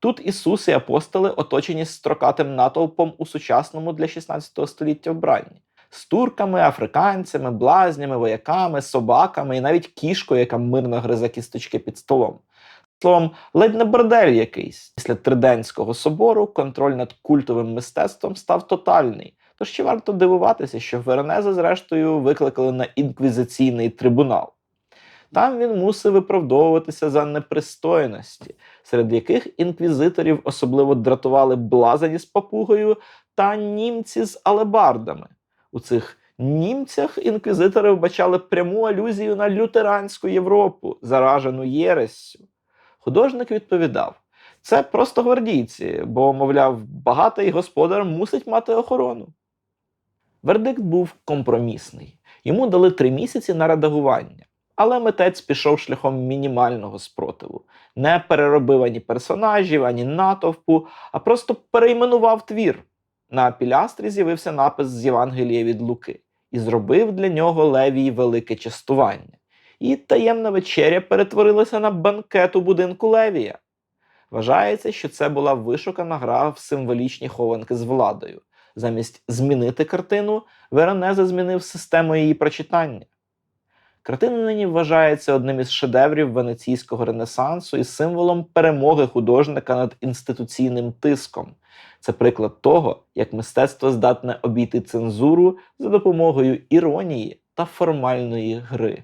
Тут Ісус і апостоли оточені строкатим натовпом у сучасному для 16 століття вбранні. З турками, африканцями, блазнями, вояками, собаками і навіть кішкою, яка мирно гризе кісточки під столом. Словом, ледь не бордель якийсь. Після Триденського собору контроль над культовим мистецтвом став тотальний. Тож чи варто дивуватися, що Веронеза, зрештою, викликали на інквізиційний трибунал. Там він мусив виправдовуватися за непристойності, серед яких інквізиторів особливо дратували блазані з папугою та німці з алебардами. У цих німцях інквізитори вбачали пряму алюзію на лютеранську Європу, заражену єрессю. Художник відповідав: це просто гвардійці, бо, мовляв, багатий господар мусить мати охорону. Вердикт був компромісний. Йому дали три місяці на редагування. Але митець пішов шляхом мінімального спротиву, не переробив ані персонажів, ані натовпу, а просто перейменував твір. На пілястрі з'явився напис з Євангелія від Луки і зробив для нього Левій велике частування. І таємна вечеря перетворилася на банкет у будинку Левія. Вважається, що це була вишукана гра в символічні хованки з владою. Замість змінити картину, Веронезе змінив систему її прочитання. Картина нині вважається одним із шедеврів венеційського ренесансу і символом перемоги художника над інституційним тиском. Це приклад того, як мистецтво здатне обійти цензуру за допомогою іронії та формальної гри.